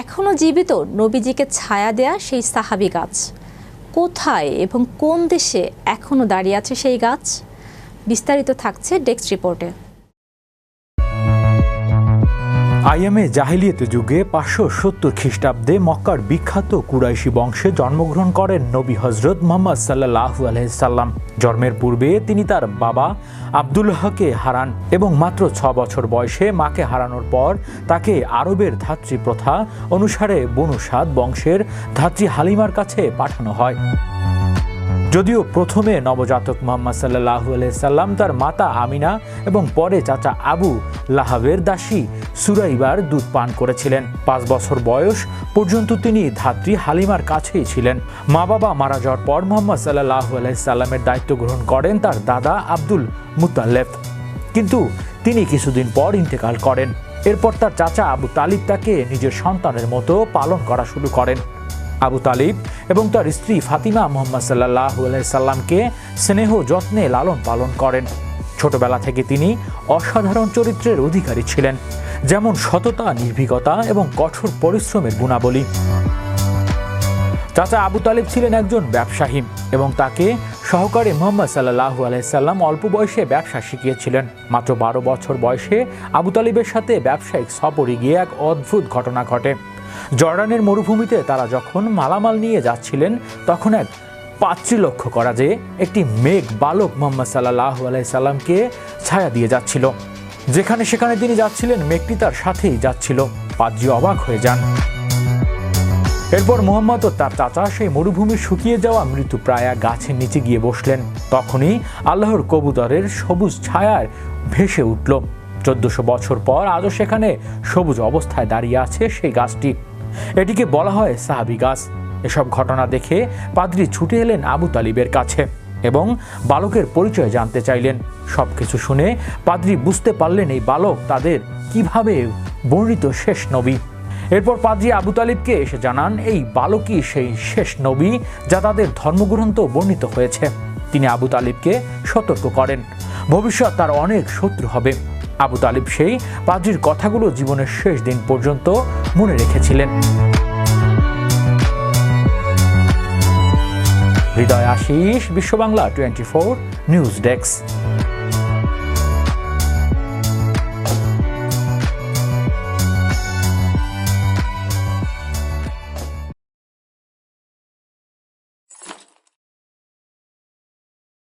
এখনও জীবিত নবীজিকে ছায়া দেয়া সেই সাহাবি গাছ। কোথায় এবং কোন দেশে এখনও দাঁড়িয়ে আছে সেই গাছ? বিস্তারিত থাকছে ডেস্ক রিপোর্টে। আইএমএ জাহিলিয়ত যুগে পাঁচশো সত্তর খ্রিস্টাব্দে মক্কার বিখ্যাত কুরাইশি বংশে জন্মগ্রহণ করেন নবী হজরত মোহাম্মদ সাল্লাহ আলহিসাল্লাম জন্মের পূর্বে তিনি তার বাবা আবদুল্লাহকে হারান এবং মাত্র ছ বছর বয়সে মাকে হারানোর পর তাকে আরবের ধাত্রী প্রথা অনুসারে বনুসাদ বংশের ধাত্রী হালিমার কাছে পাঠানো হয়। যদিও প্রথমে নবজাতক মোহাম্মদ সাল্লাহ সাল্লাম, তার মাতা আমিনা এবং পরে চাচা আবু লাহাবের দাসী সুরাইবার দুধ পান করেছিলেন। পাঁচ বছর বয়স পর্যন্ত তিনি ধাত্রী হালিমার কাছেই ছিলেন। মা বাবা মারা যাওয়ার পর মোহাম্মদ সাল্লাহ সাল্লামের দায়িত্ব গ্রহণ করেন তার দাদা আব্দুল মুতাল্লেফ কিন্তু তিনি কিছুদিন পর ইন্তেকাল করেন। এরপর তার চাচা আবু তালিব তাকে নিজের সন্তানের মতো পালন করা শুরু করেন। আবু তালিব এবং তার স্ত্রী ফাতিমা মোহাম্মদ সাল্লাহ সাল্লামকে স্নেহ যত্নে লালন পালন করেন। ছোটবেলা থেকে তিনি অসাধারণ চরিত্রের অধিকারী ছিলেন, যেমন সততা, নির্ভীকতা এবং কঠোর পরিশ্রমের গুণাবলী। চাচা আবু তালিব ছিলেন একজন ব্যবসায়ী এবং তাকে সহকারে মোহাম্মদ সাল্লাহ আলাইসাল্লাম অল্প বয়সে ব্যবসা শিখিয়েছিলেন। মাত্র বারো বছর বয়সে আবু তালিবের সাথে ব্যবসায়িক সফরে গিয়ে এক অদ্ভুত ঘটনা ঘটে। জর্ডানের মরুভূমিতে তারা যখন মালামাল নিয়ে যাচ্ছিলেন, তখন এক পাত্রী লক্ষ্য করা যে একটি মেঘ বালক মোহাম্মদ সাল্লাহ আলাইসাল্লামকে ছায়া দিয়ে যাচ্ছিল। যেখানে সেখানে তিনি যাচ্ছিলেন, মেঘটি তার সাথেই যাচ্ছিল। পাদ্রি অবাক হয়ে যান। এরপর মোহাম্মদ ও তার চাচা সেই মরুভূমি শুকিয়ে যাওয়া মৃত্যু প্রায় গাছের নিচে গিয়ে বসলেন। তখনই আল্লাহর কবুতরের সবুজ ছায়ায় ভেসে উঠল। চোদ্দশো বছর পর আজও সেখানে সবুজ অবস্থায় দাঁড়িয়ে আছে সেই গাছটি। এটিকে বলা হয় সাহাবি গাছ। এসব ঘটনা দেখে পাদ্রি ছুটে এলেন আবু তালিবের কাছে এবং বালকের পরিচয় জানতে চাইলেন। সবকিছু শুনে পাদ্রি বুঝতে পারলেন এই বালক তাদের কীভাবে বর্ণিত শেষ নবী। এরপর পাদ্রি আবু তালিবকে এসে জানান, এই বালকই সেই শেষ নবী যা তাদের ধর্মগ্রন্থ বর্ণিত হয়েছে। তিনি আবু তালিবকে সতর্ক করেন। ভবিষ্যৎ তার অনেক শত্রু হবে। আবু তালিব সেই পাদ্রির কথাগুলো জীবনের শেষ দিন পর্যন্ত মনে রেখেছিলেন। Hriday Ashis Biswa Bangla twenty four, news desk.